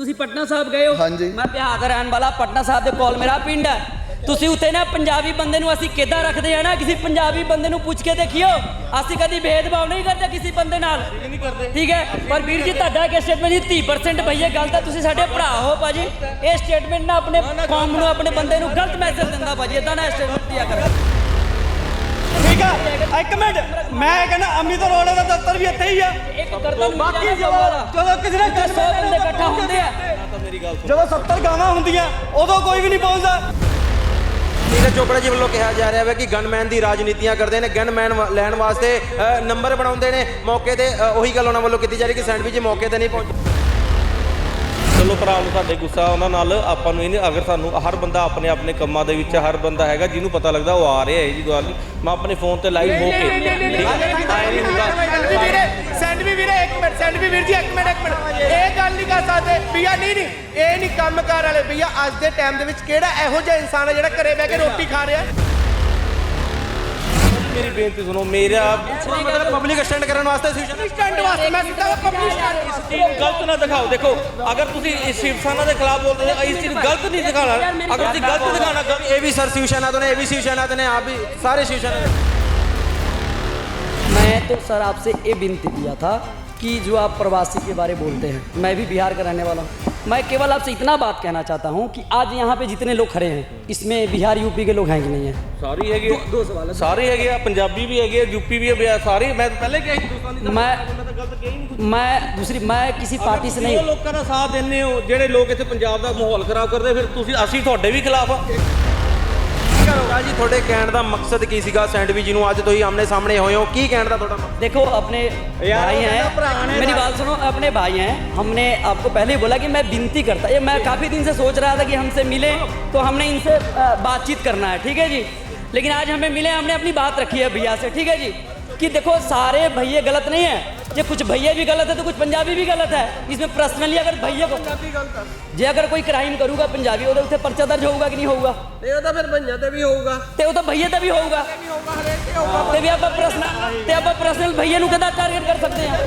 ਤੁਸੀਂ ਪਟਨਾ ਸਾਹਿਬ ਗਏ ਹੋ? ਹਾਂਜੀ। ਮੈਂ ਬਿਹਾਰ ਦਾ ਰਹਿਣ ਵਾਲਾ ਪਟਨਾ ਸਾਹਿਬ ਦੇ ਕੋਲ ਮੇਰਾ ਪਿੰਡ ਹੈ। ਤੁਸੀਂ ਉੱਥੇ ਨਾ ਪੰਜਾਬੀ ਬੰਦੇ ਨੂੰ ਅਸੀਂ ਕਿੱਦਾਂ ਰੱਖਦੇ ਆ ਨਾ ਕਿਸੇ ਪੰਜਾਬੀ ਬੰਦੇ ਨੂੰ ਪੁੱਛ ਕੇ ਦੇਖਿਓ। ਅਸੀਂ ਕਦੀ ਭੇਦਭਾਵ ਨਹੀਂ ਕਰਦੇ ਕਿਸੇ ਬੰਦੇ ਨਾਲ। ਨਹੀਂ ਕਰਦੇ। ਠੀਕ ਹੈ? ਪਰ ਵੀਰ ਜੀ ਤੁਹਾਡਾ ਕਿ ਸਟੇਟਮੈਂਟ ਜੀ 30% ਭਈਏ ਗਲਤ ਹੈ। ਤੁਸੀਂ ਸਾਡੇ ਭਰਾ ਹੋ ਭਾਜੀ। ਇਹ ਸਟੇਟਮੈਂਟ ਨਾ ਆਪਣੇ ਕੌਮ ਨੂੰ ਆਪਣੇ ਬੰਦੇ ਨੂੰ ਗਲਤ ਮੈਸੇਜ ਦਿੰਦਾ ਭਾਜੀ। ਇਦਾਂ ਨਾ ਸਟੇਟਮੈਂਟ ਦਿਆ ਕਰੋ। ਠੀਕ ਆ? ਇੱਕ ਮਿੰਟ। ਮੈਂ ਕਹਿੰਦਾ ਅਮਿਤ ਅਰੋੜਾ ਦਾ ਦਫ਼ਤਰ ਵੀ ਇੱਥੇ ਹੀ ਆ। ਇੱਕ ਗਰਦਨ ਬਾਕੀ ਜਦੋਂ ਕਿਸੇ ਨੇ ਤੇ 100 ਬੰਦੇ ਇਕੱਠਾ ਹੁੰਦੇ ਆ। ਜਦੋਂ 70 ਗਾਵਾਂ ਹੁੰਦੀਆਂ ਉਦੋਂ ਕੋਈ ਵੀ ਨਹੀਂ ਪਹੁੰਚਦਾ। ਨੀਰਜ ਚੋਪੜਾ ਜੀ ਵੱਲੋਂ ਕਿਹਾ ਜਾ ਰਿਹਾ ਹੈ ਕਿ ਗਨਮੈਨ ਦੀ ਰਾਜਨੀਤੀਆਂ ਕਰਦੇ ਨੇ ਗਨਮੈਨ ਲੈਣ ਵਾਸਤੇ ਨੰਬਰ ਬਣਾਉਂਦੇ ਨੇ। ਮੌਕੇ ਤੇ ਉਹੀ ਗੱਲ ਉਹਨਾਂ ਵੱਲੋਂ ਕੀਤੀ ਜਾ ਰਹੀ ਕਿ ਸੈਂਡਵਿਚ ਮੌਕੇ ਤੇ ਨਹੀਂ ਪਹੁੰਚ ਚਲੋ ਭਰਾ ਨੂੰ ਸਾਡੇ ਗੁੱਸਾ ਉਹਨਾਂ ਨਾਲ ਆਪਾਂ ਨੂੰ ਇਹ ਨਹੀਂ ਅਗਰ ਸਾਨੂੰ ਹਰ ਬੰਦਾ ਆਪਣੇ ਆਪਣੇ ਕੰਮਾਂ ਦੇ ਵਿੱਚ ਹਰ ਬੰਦਾ ਹੈਗਾ ਜਿਹਨੂੰ ਪਤਾ ਲੱਗਦਾ ਉਹ ਆ ਰਿਹਾ ਹੈ ਜੀ ਗੱਲ। ਮੈਂ ਆਪਣੇ ਫੋਨ ਤੇ ਲਾਈਵ ਹੋ ਕੇ ਸੈਂਡ ਵੀ ਵੀਰੇ ਇੱਕ ਮਿੰਟ ਸੈਂਡ ਵੀ ਵੀਰ ਜੀ ਇੱਕ ਮਿੰਟ ਇੱਕ ਮਿੰਟ। ਇਹ ਗੱਲ ਨਹੀਂ ਕਰ ਸਕਦੇ। ਭਈਆ ਨਹੀਂ ਨਹੀਂ ਇਹ ਨਹੀਂ ਕੰਮਕਾਰ ਵਾਲੇ। ਭਈਆ ਅੱਜ ਦੇ ਟਾਈਮ ਦੇ ਵਿੱਚ ਕਿਹੜਾ ਇਹੋ ਜਿਹਾ ਇਨਸਾਨ ਹੈ ਜਿਹੜਾ ਘਰੇ ਬਹਿ ਕੇ ਰੋਟੀ ਖਾ ਰਿਹਾ? ਮੇਰੀ ਬੇਨਤੀ ਸੁਣੋ ਮੇਰਾ ਮਤਲਬ ਪਬਲਿਕ ਸਟੈਂਡ ਕਰਨ ਵਾਸਤੇ ਸਿਚੁਏਸ਼ਨ ਸਟੈਂਡ ਵਾਸਤੇ ਮੈਂ ਸਿੱਧਾ ਪਬਲਿਸ਼ ਕਰ ਚੀਜ਼ ਨੂੰ ਗਲਤ ਨਾ ਦਿਖਾਓ ਦੇਖੋ ਅਗਰ ਤੁਸੀਂ ਇਸ ਸ਼ਿਵ ਸੈਨਾ ਦੇ ਖਿਲਾਫ ਬੋਲਦੇ ਹੋ ਇਸ ਚੀਜ਼ ਨੂੰ ਗਲਤ ਨਹੀਂ ਦਿਖਾਣਾ ਅਗਰ ਤੁਸੀਂ ਗਲਤ ਦਿਖਾਣਾ ਗਲਤ ਇਹ ਵੀ ਸਰ शिवसेना तो ने ये भी शिवसेना तो ने आप भी सारे शिवसेना मैं तो सर आपसे ये विनती किया था कि जो आप प्रवासी के बारे बोलते हैं मैं भी बिहार का रहने वाला हूँ मैं केवल आपसे इतना बात कहना चाहता हूँ कि आज यहाँ पे जितने लोग खड़े हैं इसमें बिहार यूपी के लोग हैं कि नहीं हैं ਸਾਰੀ ਹੈਗੇ ਦੋ ਸਵਾਲ ਸਾਰੇ ਹੈਗੇ ਆ ਪੰਜਾਬੀ ਵੀ ਹੈਗੇ ਆ ਯੂਪੀ ਵੀ ਹੈ ਸਾਰੇ ਮੈਂ ਪਹਿਲੇ ਕਿਹਾ ਹਿੰਦੁਸਤਾਨੀ ਦਾ ਮੈਂ ਮੈਂ ਤਾਂ ਗਲਤ ਕਿਹਾ ਹੀ ਨਹੀਂ मैं दूसरी मैं किसी पार्टी से ਉਹ नहीं ਲੋਕਾਂ ਦਾ ਸਾਥ ਦਿੰਦੇ ਹੋ ਜਿਹੜੇ ਲੋਕ ਇੱਥੇ ਪੰਜਾਬ ਦਾ ਮਾਹੌਲ ਖਰਾਬ ਕਰਦੇ ਫਿਰ ਤੁਸੀਂ ਅਸੀਂ ਤੁਹਾਡੇ ਵੀ ਖਿਲਾਫ ਆ ਕਰੋਗਾ ਜੀ ਤੁਹਾਡੇ ਕਹਿਣ ਦਾ ਮਕਸਦ ਕੀ ਸੀਗਾ ਸੈਂਡਵਿਚ ਨੂੰ ਅੱਜ ਤੁਸੀਂ ਆਮਨੇ ਸਾਹਮਣੇ ਹੋਏ ਹੋ ਕੀ ਕਹਿਣ ਦਾ ਤੁਹਾਡਾ ਮਕਸਦ देखो अपने भाई हैं मेरी बात सुनो अपने भाई हैं हमने आपको पहले ही बोला कि मैं विनती करता ये मैं काफ़ी दिन से सोच रहा था कि हमसे मिले तो हमने इनसे अ, बातचीत करना है ठीक है जी लेकिन आज हमें मिले हमने अपनी बात रखी है भैया से ठीक है जी कि देखो सारे भैया गलत नहीं है ये कुछ भैया भी गलत है तो कुछ पंजाबी भी गलत है इसमें पर्सनली अगर भैया को जे अगर कोई क्राइम करूगा पंजाबी ਉਹਦੇ ਉੱਤੇ ਪਰਚਾ ਦਰਜ ਹੋਊਗਾ ਕਿ ਨਹੀਂ ਹੋਊਗਾ ਇਹ ਤਾਂ ਫਿਰ ਭਈਆ ਤੇ ਵੀ ਹੋਊਗਾ ਤੇ ਉਹ ਤਾਂ ਭਈਏ ਤੇ ਵੀ ਹੋਊਗਾ ਤੇ ਵੀ ਆਪਾਂ ਪ੍ਰਸ਼ਨ ਤੇ ਆਪਾਂ ਪਰਸਨਲ ਭਈਏ ਨੂੰ ਕਿੱਦਾਂ ਟਾਰਗੇਟ ਕਰ ਸਕਦੇ ਹਾਂ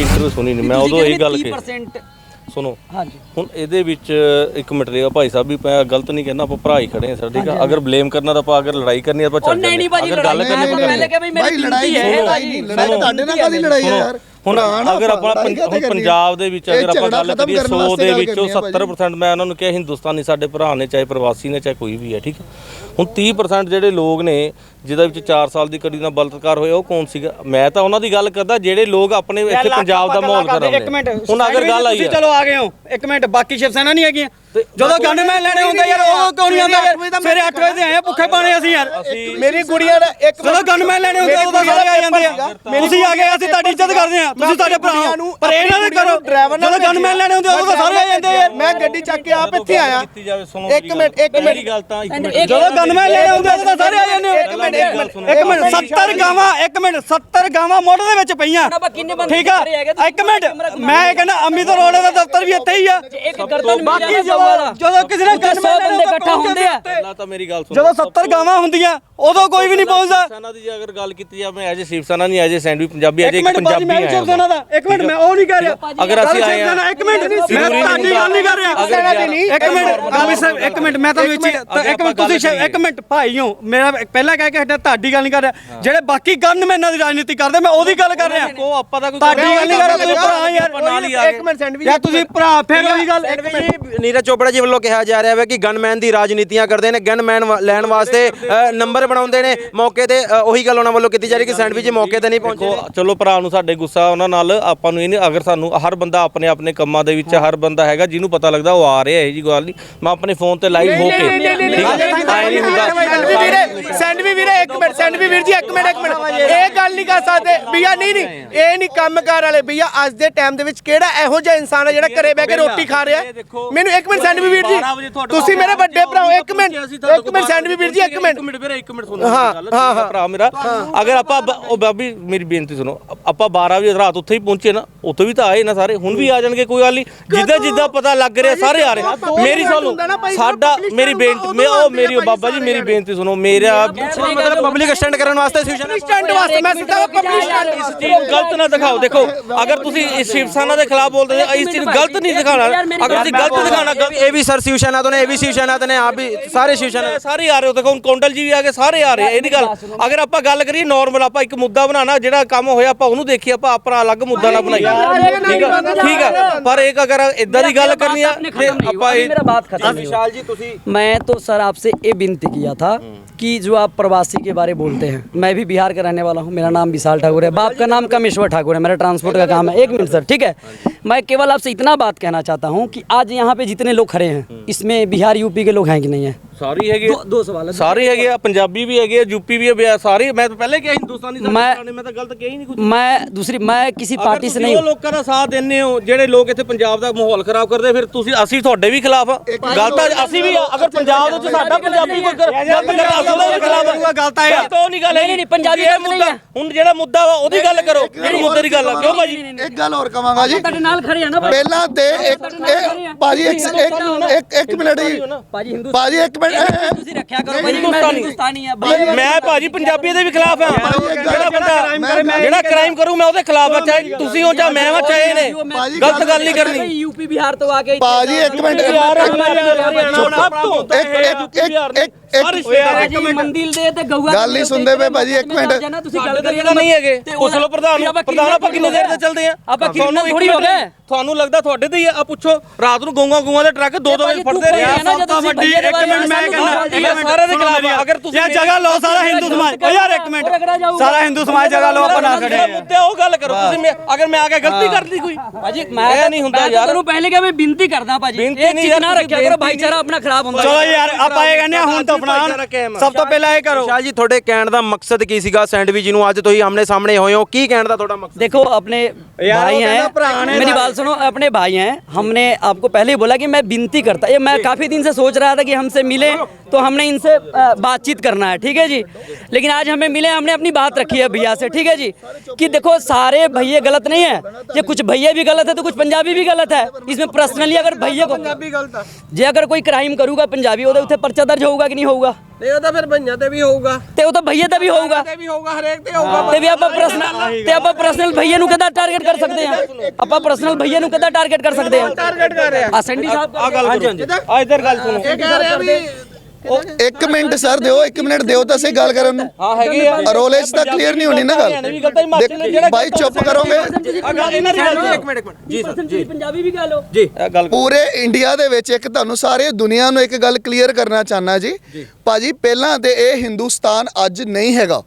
ਇੰਟਰਵਿਊ ਸੁਣੀ ਨਹੀਂ ਮੈਂ ਉਦੋਂ ਇਹ ਗੱਲ ਕਿ 30% ਸੁਣੋ। ਹਾਂਜੀ। ਹੁਣ ਇਹਦੇ ਵਿੱਚ ਇੱਕ ਮਿੰਟ ਰੇਗਾ ਭਾਈ ਸਾਹਿਬ ਵੀ ਮੈਂ ਗਲਤ ਨਹੀਂ ਕਹਿੰਦਾ ਆਪਾਂ ਭਰਾ ਹੀ ਖੜੇ ਆ ਸਰ ਠੀਕ ਆ ਅਗਰ ਬਲੇਮ ਕਰਨਾ ਤਾਂ ਆਪਾਂ ਅਗਰ ਲੜਾਈ ਕਰਨੀ ਆ ਆਪਾਂ ਚੱਲ ਨਹੀਂ ਨਹੀਂ ਭਾਜੀ ਅਗਰ ਗੱਲ ਕਰਨੀ ਆਪਾਂ ਪਹਿਲੇ ਕਿਹਾ ਵੀ ਮੇਰੀ ਲੜਾਈ ਲੜਾਈ ਹੈ। ਲੜਾਈ ਨਹੀਂ ਲੜਾਈ ਤੁਹਾਡੇ ਨਾਲ ਕਾਦੀ ਲੜਾਈ ਹੈ ਯਾਰ। ਹੁਣ ਅਗਰ ਆਪਾਂ? ਪੰਜਾਬ ਦੇ ਵਿੱਚ ਇਹ ਅਗਰ ਆਪਾਂ ਗੱਲ ਕਰੀਏ ਕਰਨ 100 ਵਾਸਤੇ ਦੇ ਵਿੱਚੋਂ ਕਰਨੀ ਹੈ ਭਾਜੀ। 70% ਮੈਂ ਉਹਨਾਂ ਨੂੰ ਕਿਹਾ ਹਿੰਦੁਸਤਾਨੀ ਸਾਡੇ ਭਰਾ ਨੇ ਚਾਹੇ ਪ੍ਰਵਾਸੀ ਨੇ ਚਾਹੇ ਕੋਈ ਵੀ ਹੈ ਠੀਕ ਹੈ ਹੁਣ 30% ਜਿਹੜੇ ਲੋਕ ਨੇ ਜਿਹਦੇ ਵਿੱਚ 4 ਸਾਲ ਦੀ ਕੜੀ ਨਾਲ ਬਲਤਕਾਰ ਹੋਇਆ ਉਹ ਕੌਣ ਸੀਗਾ? ਮੈਂ ਤਾਂ ਉਹਨਾਂ ਦੀ ਗੱਲ ਕਰਦਾ ਜਿਹੜੇ ਲੋਕ ਆਪਣੇ ਇੱਥੇ ਪੰਜਾਬ ਦਾ ਮਾਹੌਲ ਇੱਕ ਕਰਾਉਂਦੇ ਮਿੰਟ ਹੁਣ ਅਗਰ ਗੱਲ ਆਈ ਤੁਸੀਂ ਹੈ। ਚਲੋ ਆ ਗਏ ਹੋ ਇੱਕ ਮਿੰਟ ਬਾਕੀ ਸ਼ਿਵ ਸੈਨਾ ਨਹੀਂ ਹੈਗੀਆਂ। ਜਦੋਂ ਗਨਮੈਨ ਲੈਣੇ ਹੁੰਦੇ ਯਾਰ ਉਹ ਕਿਉਂ ਨਹੀਂ ਆਉਂਦਾ ਯਾਰ ਸਵੇਰੇ 8 ਵਜੇ ਤੇ ਆਏ ਭੁੱਖੇ ਪਾਣੇ ਅਸੀਂ ਯਾਰ। ਮੇਰੀ ਗੁੜੀਆ ਦਾ ਇੱਕ ਜਦੋਂ ਗਨਮੈਨ ਲੈਣੇ ਹੁੰਦੇ ਉਦੋਂ ਸਾਰੇ ਆ ਜਾਂਦੇ ਆ ਤੁਸੀਂ ਆ ਗਏ ਅਸੀਂ ਤੁਹਾਡੀ ਇੱਜ਼ਤ ਕਰਦੇ ਆ ਤੁਸੀਂ ਸਾਡੇ ਭਰਾ ਹੋ। ਪਰ ਇਹ ਨਾ ਕਰੋ ਜਦੋਂ ਗਨਮੈਨ ਲੈਣੇ ਹੁੰਦੇ ਉਦੋਂ ਸਾਰੇ ਆ ਜਾਂਦੇ ਆ ਯਾਰ। ਮੈਂ ਗੱਡੀ ਚੱਕ ਕੇ ਆਪ ਇੱਥੇ ਆਇਆ। ਇੱਕ ਮਿੰਟ ਇੱਕ ਮੇਰੀ ਮਿੰਟ। ਗੱਲ ਤਾਂ ਇੱਕ ਮਿੰਟ। ਜਦੋਂ ਗਨਮੈਨ ਲੈਣੇ ਹੁੰਦੇ ਉਦੋਂ ਤਾਂ ਸਾਰੇ ਆ ਜਾਂਦੇ ਇੱਕ ਮਿੰਟ ਇੱਕ ਮਿੰਟ ਇੱਕ ਮਿੰਟ 70 ਗਾਵਾਂ ਇੱਕ ਮਿੰਟ 70 ਗਾਵਾਂ ਮੋਢ ਦੇ ਵਿੱਚ ਪਈਆਂ ਠੀਕ ਆ ਇੱਕ ਮਿੰਟ ਮੈਂ ਇਹ ਕਹਿੰਦਾ ਅਮਿਤ ਅਰੋੜਾ ਦਾ ਦਫ਼ਤਰ ਵੀ ਇੱਥੇ ਹੀ ਆ ਇੱਕ ਬਾਕੀ ਜਦੋਂ ਕਿਸੇ ਨੇ ਉੱਥੇ 100 ਬੰਦੇ ਇਕੱਠਾ ਹੁੰਦੇ ਆ ਪਹਿਲਾਂ ਤਾਂ ਮੇਰੀ ਗੱਲ ਸੁਣੋ ਜਦੋਂ 70 ਗਾਵਾਂ ਹੁੰਦੀਆਂ ਉਦੋਂ ਕੋਈ ਵੀ ਨਹੀਂ ਪਹੁੰਚਦਾ ਸੈਨਾ ਦੀ ਜੇ ਅਗਰ ਗੱਲ ਕੀਤੀ ਜਾਵੇ ਐਜ ਸ਼ਿਵ ਸੈਨਾ ਨਹੀਂ ਐਜ ਸੈਂਡਵੀ ਪੰਜਾਬੀ ਐਜ ਇੱਕ ਇੱਕ ਮਿੰਟ ਮੈਂ ਪੰਜਾਬੀ ਵੀ ਸ਼ਿਵ ਸੈਨਾ ਦਾ ਇੱਕ ਮਿੰਟ ਮੈਂ ਉਹ ਨਹੀਂ ਕਹਿ ਰਿਹਾ ਅਗਰ ਅਸੀਂ ਆਏ ਆ ਇੱਕ ਮਿੰਟ ਮੈਂ ਤੁਹਾਡੀ ਗੱਲ ਨਹੀਂ ਕਰ ਰਿਹਾ ਇੱਕ ਮਿੰਟ ਇੱਕ ਮਿੰਟ ਮੈਂ ਤੁਹਾਨੂੰ ਇੱਕ ਮਿੰਟ ਤੁਸੀਂ ਇੱਕ ਮਿੰਟ ਭਾਈ ਹੋ ਮੇਰਾ ਪਹਿਲਾਂ ਕਹਿ ਕੇ ਹਟਿਆ ਤੁਹਾਡੀ ਗੱਲ ਨਹੀਂ ਕਰ ਰਿਹਾ। ਜਿਹੜੇ ਬਾਕੀ ਗਨਮੈਨਾਂ ਦੀ ਰਾਜਨੀਤੀ ਕਰਦੇ ਮੈਂ ਉਹਦੀ ਗੱਲ ਕਰ ਰਿਹਾ। ਉਹ ਆਪਾਂ ਦਾ ਕੋਈ ਤੁਹਾਡੀ ਗੱਲ ਨਹੀਂ ਕਰ ਰਿਹਾ ਤੁਸੀਂ ਭਰਾ ਯਾਰ ਨਾਲ ਹੀ ਆ ਇੱਕ ਮਿੰਟ ਸੈਂਡਵਿਚ ਯਾਰ ਤੁਸੀਂ ਭਰਾ ਫਿਰ ਉਹੀ ਗੱਲ। ਨੀਰਜ ਚੋਪੜਾ ਜੀ ਵੱਲੋਂ ਕਿਹਾ ਜਾ ਰਿਹਾ ਹੈ ਕਿ ਗਨਮੈਨ ਦੀ ਰਾਜਨੀਤੀਆਂ ਕਰਦੇ ਨੇ ਗਨਮੈਨ ਲੈਣ ਵਾਸਤੇ ਨੰਬਰ ਬਣਾਉਂਦੇ ਨੇ। ਮੌਕੇ ਤੇ ਉਹੀ ਗੱਲ ਉਹਨਾਂ ਵੱਲੋਂ ਕੀਤੀ ਜਾ ਰਹੀ ਕਿ ਸੈਂਡਵਿਚ ਮੌਕੇ ਤੇ ਨਹੀਂ ਪਹੁੰਚੇ ਚਲੋ ਭਰਾ ਨੂੰ ਸਾਡੇ ਗੁੱਸਾ ਉਹਨਾਂ ਨਾਲ ਆਪਾਂ ਨੂੰ ਇਹ ਨਹੀਂ ਅਗਰ ਸਾਨੂੰ ਹਰ ਬੰਦਾ ਆਪਣੇ ਆਪਣੇ ਕੰਮਾਂ ਦੇ ਵਿੱਚ ਹਰ ਬੰਦਾ ਹੈਗਾ ਜਿਹਨੂੰ ਪਤਾ ਲੱਗਦਾ ਉਹ ਆ ਰਿਹਾ ਹੈ ਜੀ ਗੱਲ ਨਹੀਂ। ਮੈਂ ਆਪਣੇ ਫੋਨ ਤੇ ਲਾਈਵ ਹੋ ਕੇ ਠੀਕ ਹੈ? ਨਹੀਂ ਹੁੰਦਾ। ਸੈਂਡ ਵੀ ਵੀਰੇ ਸੈਂਡ ਵੀ ਵੀਰੇ ਇੱਕ ਮਿੰਟ ਸੈਂਡ ਵੀ ਵੀਰ ਜੀ ਇੱਕ ਮਿੰਟ ਇੱਕ ਮਿੰਟ। ਇਹ ਗੱਲ ਨਹੀਂ ਕਰ ਸਕਦੇ। ਭਈਆ ਨਹੀਂ ਨਹੀਂ ਇਹ ਨਹੀਂ ਕੰਮਕਾਰ ਵਾਲੇ। ਭਈਆ ਅੱਜ ਦੇ ਟਾਈਮ ਦੇ ਵਿੱਚ ਕਿਹੜਾ ਇਹੋ ਜਿਹਾ ਇਨਸਾਨ ਹੈ ਜਿਹੜਾ ਘਰੇ ਬਹਿ ਕੇ ਰੋਟੀ ਖਾ ਰਿਹਾ? ਮੈਨੂੰ ਇੱਕ ਮਿੰਟ ਸੈਂਡ ਵੀ ਵੀਰ ਜੀ। ਤੁਸੀਂ ਮੇਰੇ ਵੱਡੇ ਭਰਾ ਹੋ ਇੱਕ ਮਿੰਟ ਇੱਕ ਮਿੰਟ ਸੈਂਡ ਵੀ ਵੀਰ ਜੀ ਇੱਕ ਮਿੰਟ। ਇੱਕ ਮਿੰਟ ਵੀਰੇ ਇੱਕ ਮਿੰਟ ਸੁਣੋ ਹਾਂ ਹਾਂ ਭਰਾ ਮੇਰਾ। ਅਗਰ ਆਪਾਂ ਉਹ ਬਾਬੀ ਮੇਰੀ ਬੇਨਤੀ ਸੁਣੋ। ਆਪਾਂ 12 ਵਜੇ ਰਾਤ ਉੱਥੇ ਹੀ ਪਹੁੰਚੇ ਨਾ ਉੱਥੇ ਵੀ ਤਾਂ ਆਏ ਨਾ ਸਾਰੇ ਹੁਣ ਵੀ ਆ ਜਾਣਗੇ ਕੋਈ ਗੱਲ ਨਹੀਂ। ਜਿੱਦਾਂ ਜਿੱਦਾਂ ਪਤਾ ਲੱਗ ਰਿਹਾ ਸਾਰੇ ਆ ਰਹੇ। ਮੇਰੀ ਸੁਣੋ ਸਾਡਾ ਮੇਰੀ ਬੇਨਤੀ ਮੈਂ ਉਹ ਮੇਰੀ ਬਾਬਾ ਭਾਜੀ ਮੇਰੀ ਬੇਨਤੀ ਸੁਣੋ ਮੇਰਾ ਮਤਲਬ ਪਬਲਿਕ ਸਟੈਂਡ ਕਰਨ ਵਾਸਤੇ ਸਿਵਸ਼ਨਾ ਸਟੈਂਡ ਵਾਸਤੇ ਮੈਂ ਸਿੱਧਾ ਪਬਲਿਕ ਸਟੈਂਡ ਇਸ ਚੀਜ਼ ਨੂੰ ਗਲਤ ਨਾ ਦਿਖਾਓ ਦੇਖੋ ਅਗਰ ਤੁਸੀਂ ਇਸ ਸਿਵਸ਼ਨਾ ਦੇ ਖਿਲਾਫ ਬੋਲਦੇ ਹੋ ਇਸ ਚੀਜ਼ ਨੂੰ ਗਲਤ ਨਹੀਂ ਦਿਖਾਣਾ ਅਗਰ ਤੁਸੀਂ ਗਲਤ ਦਿਖਾਣਾ ਇਹ ਵੀ ਸਰ ਸਿਵਸ਼ਨਾ ਤੋਂ ਨੇ ਇਹ ਵੀ ਸਿਵਸ਼ਨਾ ਤੋਂ ਨੇ ਆਪ ਵੀ ਸਾਰੇ ਸਿਵਸ਼ਨਾ ਸਾਰੇ ਆ ਰਹੇ ਹੋ ਦੇਖੋ ਹੁਣ ਕੌਂਡਲ ਜੀ ਵੀ ਆ ਕੇ ਸਾਰੇ ਆ ਰਹੇ ਇਹ ਗੱਲ। ਅਗਰ ਆਪਾਂ ਗੱਲ ਕਰੀਏ ਨਾਰਮਲ ਆਪਾਂ ਇੱਕ ਮੁੱਦਾ ਬਣਾਣਾ ਜਿਹੜਾ ਕੰਮ ਹੋਇਆ ਆਪਾਂ ਉਹਨੂੰ ਦੇਖੀ ਆਪਾਂ ਆਪਣਾ ਅਲੱਗ ਮੁੱਦਾ ਨਾ ਬਣਾਈਏ। ਠੀਕ ਆ? ਠੀਕ ਆ? ਪਰ ਇੱਕ ਅਗਰ ਇਦਾਂ ਦੀ ਗੱਲ ਕਰਨੀ ਆ ਆਪਾਂ ਇਹ ਮੇਰਾ ਬਾਤ ਖਤਮ ਵਿਸ਼ਾਲ ਜੀ ਤੁਸੀਂ ਮੈਂ ਤਾਂ ਸਰ ਆਪਸੇ ਇਹ ਬੇਨਤੀ विनती किया था कि जो आप प्रवासी के बारे बोलते हैं। मैं भी बिहार का रहने वाला हूँ, मेरा नाम विशाल ठाकुर है। बाप का नाम कमेश्वर ठाकुर है, मेरा ट्रांसपोर्ट का काम है। एक मिनट सर, ठीक है? मैं केवल आपसे इतना बात कहना चाहता हूँ कि आज यहाँ पे जितने लोग खड़े हैं, इसमें बिहार, यूपी के लोग हैं कि नहीं है? ਸਾਰੀ ਹੈਗੇ दो, दो सवाल है ਸਾਰੇ ਹੈਗੇ ਆ ਪੰਜਾਬੀ ਵੀ ਹੈਗੇ ਆ ਯੂਪੀ ਵੀ ਹੈ ਸਾਰੇ ਮੈਂ ਤਾਂ ਪਹਿਲੇ ਕਿਹਾ ਹਿੰਦੁਸਤਾਨੀ ਸਾਰੇ ਮੈਂ- ਪੁਰਾਣੇ, ਮੈਂ ਤਾਂ ਗਲਤ ਕਿਹਾ ਹੀ ਨਹੀਂ ਕੁਝ मैं दूसरी मैं किसी ਅਗਰ पार्टी से ਤੁਸੀਂ नहीं ਉਹ ਲੋਕਾਂ ਦਾ ਸਾਥ ਦਿੰਦੇ ਹੋ ਜਿਹੜੇ ਲੋਕ ਇੱਥੇ ਪੰਜਾਬ ਦਾ ਮਾਹੌਲ ਖਰਾਬ ਕਰਦੇ ਫਿਰ ਤੁਸੀਂ ਅਸੀਂ ਤੁਹਾਡੇ ਵੀ ਖਿਲਾਫ ਆ ਗੱਲ ਤਾਂ ਅਸੀਂ ਵੀ ਆ ਅਗਰ ਪੰਜਾਬ ਦੇ ਵਿੱਚ ਸਾਡਾ ਪੰਜਾਬੀ ਕੋਈ ਕਰ- ਗਲਤ ਕਰਦਾ ਅਸੀਂ ਉਹਦੇ ਵੀ ਖਿਲਾਫ ਆ ਗੱਲ ਤਾਂ ਇਹ ਆ। ਗਲਤ ਉਹ ਨਹੀਂ ਗੱਲ ਹੈ ਨਹੀਂ, ਨਹੀਂ, ਪੰਜਾਬੀ ਇਹ ਗਲਤ ਨਹੀਂ ਮੁੱਦਾ- ਹੈ। ਹੁਣ ਜਿਹੜਾ ਮੁੱਦਾ ਵਾ ਉਹਦੀ ਗੱਲ ਕਰੋ ਜਿਹੜੀ ਮੁੱਦੇ ਦੀ ਗੱਲ ਆ ਕਿਉਂ ਭਾਜੀ ਇੱਕ ਗੱਲ ਹੋਰ ਕਵਾਂਗਾ ਜੀ ਤੁਹਾਡੇ ਨਾਲ ਖੜੇ ਆ ਨਾ ਭਾਈ। ਪਹਿਲਾਂ ਤੇ ਇੱਕ ਇਹ ਭਾਜੀ ਇੱਕ ਇੱਕ ਇੱਕ ਇੱਕ ਮਿੰਟ ਜੀ ਭਾਜੀ ਹਿੰਦੂ ਭਾਜੀ ਇੱਕ ਮਿੰਟ ਇਹ- ਇਹ- ਤੁਸੀਂ ਰੱਖਿਆ ਕਰੋ ਭਾਈ ਮੈਂ ਹਿੰਦੁਸਤਾਨੀ। ਆ ਮੈਂ ਭਾਜੀ ਪੰਜਾਬੀ ਦੇ ਵੀ ਖਿਲਾਫ ਆ। ਜਿਹੜਾ ਬੰਦਾ ਜਿਹੜਾ ਕ੍ਰਾਈਮ ਕਰੂ ਮੈਂ ਉਹਦੇ ਖਿਲਾਫ ਆ ਚਾਹੇ ਤੁਸੀਂ ਹੋ ਜਾਂ ਮੈਂ ਵਾ ਚਾਹੇ ਨੇ ਗਲਤ ਗੱਲ ਨਹੀਂ ਕਰਨੀ। ਯੂਪੀ ਬਿਹਾਰ ਤੋਂ ਆ ਕੇ ਭਾਜੀ ਇੱਕ ਮਿੰਟ ਯਾਰ ਇੱਕ ਇੱਕ ਇੱਕ ਭਾਜੀ ਮੰਦਿਲ ਦੇ ਤੇ ਗਊਆ ਗੱਲ ਨਹੀਂ ਸੁਣਦੇ ਪਏ ਭਾਜੀ, ਇੱਕ ਮਿੰਟ। ਤੁਸੀਂ ਗੱਲ ਕਰੀਏ ਜਿਹੜਾ ਨਹੀਂ ਹੈਗੇ। ਪੁੱਛ ਲਓ ਪ੍ਰਧਾਨ ਨੂੰ। ਪ੍ਰਧਾਨ ਆਪਾਂ ਕਿੰਨੇ ਦੇਰ ਤੇ ਚੱਲਦੇ ਆ? ਆਪਾਂ ਤੁਹਾਨੂੰ ਕਿੰਨਾ ਇੱਕ ਥੋੜੀ ਹੋ। ਮਿੰਟ ਗਏ ਤੁਹਾਨੂੰ ਲੱਗਦਾ ਤੁਹਾਡੇ ਤੇ ਹੀ ਆ ਆਹ ਪੁੱਛੋ। ਰਾਤ ਨੂੰ ਗਊਆਂ ਗਊਆਂ ਦੇ ਟਰੱਕ ਦੋ ਦੋ ਵਜੇ ਫੜਦੇ ਰਹੇ। ਆ ਸਭ ਤੋਂ ਵੱਡੀ ਇੱਕ ਮਿੰਟ ਮੈਂ ਕਹਿੰਦਾ ਮੈਂ ਸਾਰੇ ਦੇ ਖਿਲਾਫ ਆ। ਅਗਰ ਤੁਸੀਂ ਯਾਰ ਜਗ੍ਹਾ ਲਓ ਸਾਰਾ ਹਿੰਦੂ ਸਮਾਜ ਓ ਯਾਰ ਇੱਕ ਮਿੰਟ। ਸਾਰਾ ਹਿੰਦੂ ਸਮਾਜ ਜਗ੍ਹਾ ਲਓ ਆਪਾਂ ਨਾ ਖੜੇ। ਮੁੱਦੇ ਉਹ ਗੱਲ ਕਰੋ। ਤੁਸੀਂ ਮੈਂ- ਅਗਰ ਮੈਂ ਆ ਕੇ ਗਲਤੀ ਕੋਈ। ਭਾਜੀ ਮੈਂ ਨਹੀਂ ਹੁੰਦਾ ਯਾਰ। ਤੁਹਾਨੂੰ ਪਹਿਲੇ ਕਿਹਾ ਮੈਂ ਬੇਨਤੀ ਕਰਦਾ ਭਾਜੀ ਬੇਨਤੀ ਇਹ ਚੀਜ਼ ਨਾ ਰੱਖਿਆ ਕਰੋ ਭਾਈਚਾਰਾ ਆਪਣਾ ਖਰਾਬ ਹੁੰਦਾ ਚਲੋ ਯਾਰ ਆਪਾਂ ਇਹ ਕਹਿੰਦੇ ਆ ਹੁਣ ਤਾਂ ਅਪਣਾਉਣ ਸਭ ਤੋਂ ਪਹਿਲਾਂ ਇਹ ਕਰੋ ਵਿਸ਼ਾਲ ਜੀ ਤੁਹਾਡੇ ਕਹਿਣ ਦਾ ਮਕਸਦ ਕੀ ਸੀਗਾ ਸੈਂਡਵਿਚ ਨੂੰ ਅੱਜ ਤੁਸੀਂ ਆਮਨੇ ਸਾਹਮਣੇ ਹੋਏ ਹੋ ਕੀ ਕਹਿਣ ਦਾ ਤੁਹਾਡਾ ਮਕਸਦ देखो अपने भाई हैं मेरी बात सुनो अपने भाई हैं हमने आपको पहले ही बोला कि मैं विनती करता ये मैं काफ़ी दिन से सोच रहा था कि हमसे मिले तो हमने इनसे बातचीत करना है ठीक है जी? लेकिन आज हमें मिले हमने अपनी बात रखी है भैया से ठीक है जी? कि देखो सारे भैया गलत नहीं है ये कुछ भैया भी गलत है तो कुछ पंजाबी भी गलत है। इसमें पर्सनली अगर भैया को जी अगर कोई क्राइम करूँगा पंजाबी वो तो उत्तर पर्चा दर्ज होगा कि नहीं होगा? ਨਹੀਂ ਉਹ ਤਾਂ ਫਿਰ ਭਈਆਂ ਤੇ ਵੀ ਹੋਊਗਾ। ਤੇ ਉਹ ਤਾਂ ਭਈਏ ਤੇ ਵੀ ਹੋਊਗਾ। ਤੇ ਵੀ ਹੋਊਗਾ ਹਰੇਕ ਤੇ ਹੋਊਗਾ ਤੇ ਵੀ ਆਪਾਂ ਪਰਸਨਲ ਤੇ ਆਪਾਂ ਪਰਸਨਲ ਭਈਏ ਨੂੰ ਕਿੱਦਾਂ ਟਾਰਗੇਟ ਕਰ ਸਕਦੇ ਆ? ਆਪਾਂ ਪਰਸਨਲ ਭਈਏ ਨੂੰ ਕਿੱਦਾਂ ਟਾਰਗੇਟ ਕਰ ਸਕਦੇ ਆ? ਟਾਰਗੇਟ ਕਰ ਰਿਹਾ ਆ? ਸੰਡੀ ਸਾਹਿਬ ਆ ਗੱਲ ਹਾਂਜੀ ਹਾਂਜੀ। ਆ ਇਧਰ ਗੱਲ ਸੁਣੋ। ਇਹ ਕਹਿ ਰਿਹਾ ਵੀ ਇੱਕ ਮਿੰਟ ਸਰ ਦਿਓ ਇੱਕ ਮਿੰਟ ਦਿਓ ਤਾਂ ਸਹੀ ਗੱਲ ਕਰਨ ਨੂੰ। ਹਾਂ ਹੈਗੇ ਆ। ਰੋਲੇ 'ਚ ਤਾਂ ਕਲੀਅਰ ਨਹੀਂ ਹੋਣੀ ਨਾ ਗੱਲ। ਬਾਈ ਚੁੱਪ ਕਰੋਗੇ। ਆ ਗੱਲ ਇਹਨਾਂ ਦੀ ਗੱਲ ਇੱਕ ਮਿੰਟ ਇੱਕ ਮਿੰਟ। ਜੀ ਸਰ ਜੀ। ਪੰਜਾਬੀ ਵੀ ਗੱਲ ਹੋ। ਇਹ ਗੱਲ ਪੂਰੇ ਇੰਡੀਆ ਦੇ ਵਿੱਚ ਇੱਕ ਤੁਹਾਨੂੰ ਸਾਰੇ ਦੁਨੀਆ ਨੂੰ ਇੱਕ ਗੱਲ ਕਲੀਅਰ ਕਰਨਾ ਚਾਹਨਾ ਜੀ। ਭਾਜੀ ਪਹਿਲਾਂ ਤੇ ਇਹ ਹਿੰਦੁਸਤਾਨ ਅੱਜ ਨਹੀਂ ਹੈਗਾ।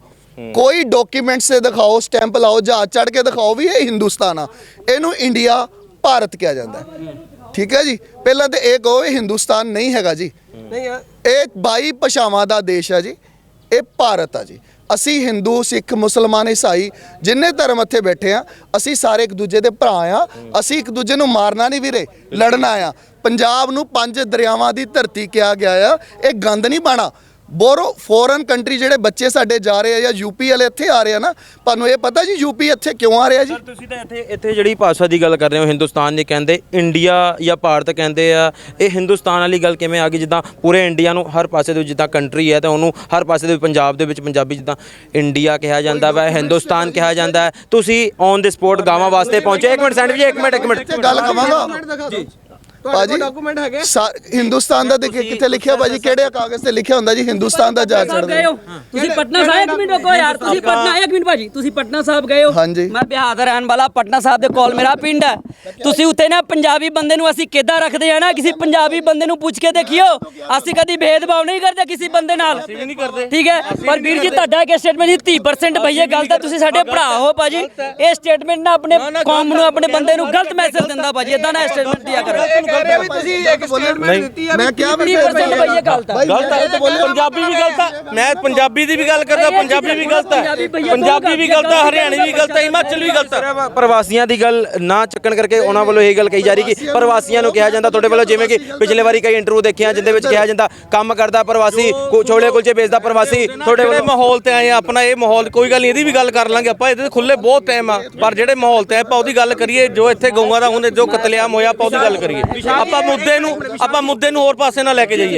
ਕੋਈ ਡਾਕੂਮੈਂਟਸ ਤੇ ਦਿਖਾਓ ਸਟੈਂਪ ਲਾਓ ਜਹਾਜ਼ ਚੜ ਕੇ ਦਿਖਾਓ ਵੀ ਇਹ ਹਿੰਦੁਸਤਾਨ ਆ। ਇਹਨੂੰ ਇੰਡੀਆ ਭਾਰਤ ਕਿਹਾ ਜਾਂਦਾ ਠੀਕ ਹੈ ਜੀ? ਪਹਿਲਾਂ ਤੇ ਇਹ ਕਹੋ ਇਹ ਹਿੰਦੁਸਤਾਨ ਨਹੀਂ ਹੈਗਾ ਜੀ। ਨਹੀਂ ਇਹ 22 ਭਾਸ਼ਾਵਾਂ ਦਾ ਦੇਸ਼ ਹੈ ਜੀ, ਇਹ ਭਾਰਤ ਆ ਜੀ। ਅਸੀਂ ਹਿੰਦੂ, ਸਿੱਖ, ਮੁਸਲਮਾਨ, ਈਸਾਈ ਜਿੰਨੇ ਧਰਮ ਇੱਥੇ ਬੈਠੇ ਆ, ਅਸੀਂ ਸਾਰੇ ਇੱਕ ਦੂਜੇ ਦੇ ਭਰਾ ਆ। ਅਸੀਂ ਇੱਕ ਦੂਜੇ ਨੂੰ ਮਾਰਨਾ ਨਹੀਂ ਵੀਰੇ, ਲੜਨਾ ਆ। ਪੰਜਾਬ ਨੂੰ ਪੰਜ ਦਰਿਆਵਾਂ ਦੀ ਧਰਤੀ ਕਿਹਾ ਗਿਆ ਆ, ਇਹ ਗੰਦ ਨਹੀਂ ਬਾਣਾ ਬੋਰੋ ਫੋਰਨ ਕੰਟਰੀ ਜਿਹੜੇ ਬੱਚੇ ਸਾਡੇ ਜਾ ਰਹੇ ਆ ਜਾਂ ਯੂਪੀ ਵਾਲੇ ਇੱਥੇ ਆ ਰਹੇ ਆ ਨਾ ਤੁਹਾਨੂੰ ਇਹ ਪਤਾ ਜੀ ਯੂਪੀ ਇੱਥੇ ਕਿਉਂ ਆ ਰਿਹਾ ਜੀ? ਤੁਸੀਂ ਤਾਂ ਇੱਥੇ ਇੱਥੇ ਜਿਹੜੀ ਭਾਸ਼ਾ ਦੀ ਗੱਲ ਕਰ ਰਹੇ ਹੋ ਹਿੰਦੁਸਤਾਨ ਦੀ ਕਹਿੰਦੇ ਇੰਡੀਆ ਜਾਂ ਭਾਰਤ ਕਹਿੰਦੇ ਆ ਇਹ ਹਿੰਦੁਸਤਾਨ ਵਾਲੀ ਗੱਲ ਕਿਵੇਂ ਆ ਗਈ? ਜਿੱਦਾਂ ਪੂਰੇ ਇੰਡੀਆ ਨੂੰ ਹਰ ਪਾਸੇ ਦੇ ਜਿੱਦਾਂ ਕੰਟਰੀ ਹੈ ਤਾਂ ਉਹਨੂੰ ਹਰ ਪਾਸੇ ਦੇ ਪੰਜਾਬ ਦੇ ਵਿੱਚ ਪੰਜਾਬੀ ਜਿੱਦਾਂ ਇੰਡੀਆ ਕਿਹਾ ਜਾਂਦਾ ਵਾ ਹਿੰਦੁਸਤਾਨ ਕਿਹਾ ਜਾਂਦਾ ਹੈ। ਤੁਸੀਂ ਔਨ ਦੀ ਸਪੋਰਟ ਗਾਵਾਂ ਵਾਸਤੇ ਪਹੁੰਚੇ। ਇੱਕ ਮਿੰਟ ਸੈਂਡਵਿਚ ਇੱਕ ਮਿੰਟ ਇੱਕ ਮਿੰਟ। ਗੱਲ ਕਵਾਂਗਾ। ਭਾਜੀ ਡਾਕੂਮੈਂਟ ਹੈਗੇ? ਹਿੰਦੁਸਤਾਨ ਦਾ ਦੇਖੇ ਕਿੱਥੇ ਲਿਖਿਆ ਭਾਜੀ ਕਿਹੜੇ ਕਾਗਜ਼ ਤੇ ਲਿਖਿਆ ਹੁੰਦਾ ਜੀ? ਹਿੰਦੁਸਤਾਨ ਦਾ ਜਾ ਹੋ? ਤੁਸੀਂ ਪਟਨਾ ਸਾਹਿਬ ਇੱਕ ਮਿੰਟ ਰੁਕੋ ਯਾਰ ਤੁਸੀਂ ਪਟਨਾ ਇੱਕ ਮਿੰਟ ਭਾਜੀ ਤੁਸੀਂ ਪਟਨਾ ਸਾਹਿਬ ਗਏ ਹੋ? ਹਾਂਜੀ। ਮੈਂ ਬਿਹਾਰ ਦਾ ਰਹਿਣ ਵਾਲਾ ਪਟਨਾ ਸਾਹਿਬ ਦੇ ਕੋਲ ਮੇਰਾ ਪਿੰਡ ਹੈ। ਤੁਸੀਂ ਉੱਥੇ ਨਾ ਪੰਜਾਬੀ ਬੰਦੇ ਨੂੰ ਅਸੀਂ ਕਿੱਦਾਂ ਰੱਖਦੇ ਆ ਨਾ ਕਿਸੇ ਪੰਜਾਬੀ ਬੰਦੇ ਨੂੰ ਪੁੱਛ ਕੇ ਦੇਖਿਓ। ਅਸੀਂ ਕਦੀ ਭੇਦਭਾਵ ਨਹੀਂ ਕਰਦੇ ਕਿਸੇ ਬੰਦੇ ਨਾਲ। ਨਹੀਂ ਕਰਦੇ। ਠੀਕ ਹੈ? ਪਰ ਵੀਰ ਜੀ ਤੁਹਾਡਾ ਇੱਕ ਸਟੇਟਮੈਂਟ ਜੀ 30% ਭਈਏ ਗੱਲ ਤਾਂ ਤੁਸੀਂ ਸਾਡੇ ਭਰਾ ਹੋ ਭਾਜੀ। ਇਹ ਸਟੇਟਮੈਂਟ ਨਾ ਆਪਣੇ ਕੌਮ ਨੂੰ ਆਪਣੇ ਬੰਦੇ ਨੂੰ ਗਲਤ ਮੈਸੇਜ ਦਿੰਦਾ ਭਾਜੀ ਇਦਾਂ ਨਾ ਸਟੇਟਮੈਂਟ ਦਿਆ ਕਰੋ। ਕਹਿ ਰਿਹਾ ਵੀ ਤੁਸੀਂ ਇੱਕ ਸਟੇਟਮੈਂਟ ਦਿੱਤੀ ਆ ਮੈਂ ਕਿਹਾ ਵੀ 30% ਭਈਏ ਗਲਤ ਆ। ਗਲਤ ਹੈ ਪੰਜਾਬੀ ਵੀ ਗਲਤ ਹੈ ਮੈਂ ਪੰਜਾਬੀ ਦੀ ਵੀ ਗੱਲ ਕਰਦਾ ਪੰਜਾਬੀ ਵੀ ਗਲਤ ਹੈ ਪੰਜਾਬੀ ਵੀ ਗਲਤ ਹੈ ਹਰਿਆਣੀ ਵੀ ਗਲਤ ਹੈ ਹਿਮਾਚਲ ਵੀ ਗਲਤ ਹੈ ਪ੍ਰਵਾਸੀਆਂ ਦੀ ਗੱਲ ਨਾ ਚੱਕਣ ਕਰਕੇ ਉਹਨਾਂ ਵੱਲੋਂ ਇਹ ਗੱਲ ਕਹੀ ਜਾ ਰਹੀ ਕਿ ਪ੍ਰਵਾਸੀਆਂ ਨੂੰ ਕਿਹਾ ਜਾਂਦਾ ਤੁਹਾਡੇ ਵੱਲੋਂ ਜਿਵੇਂ ਕਿ ਪਿਛਲੇ ਵਾਰੀ ਕਈ ਇੰਟਰਵਿਊ ਦੇਖਿਆ ਜਿੰਦੇ ਵਿੱਚ ਕਿਹਾ ਜਾਂਦਾ ਕੰਮ ਕਰਦਾ ਪ੍ਰਵਾਸੀ ਛੋਲੇ ਕੁਲਚੇ ਵੇਚਦਾ ਪ੍ਰਵਾਸੀ ਤੁਹਾਡੇ ਵੱਲੋਂ ਮਾਹੌਲ ਤੇ ਆਏ ਆ ਆਪਣਾ ਇਹ ਮਾਹੌਲ ਕੋਈ ਗੱਲ ਨਹੀਂ ਇਹਦੀ ਵੀ ਗੱਲ ਕਰ ਲਾਂਗੇ ਆਪਾਂ ਇਹਦੇ ਖੁੱਲੇ ਬਹੁਤ ਟਾਈਮ ਆ ਪਰ ਜਿਹੜੇ ਮਾਹੌਲ ਤੇ ਆਪਾਂ ਉਹਦੀ ਗੱਲ ਕਰੀਏ ਜੋ ਇੱਥੇ ਗਊਆਂ ਦਾ ਹੁਣ ਜੋ ਕਤਲੇਆਮ ਹੋਇਆ ਆਪਾਂ ਉਹਦੀ ਗੱਲ ਕਰੀਏ। ਆਪਾਂ ਮੁੱਦੇ ਨੂੰ ਆਪਾਂ ਮੁੱਦੇ ਨੂੰ ਹੋਰ ਪਾਸੇ ਨਾ ਲੈ ਕੇ ਜਾਈਏ।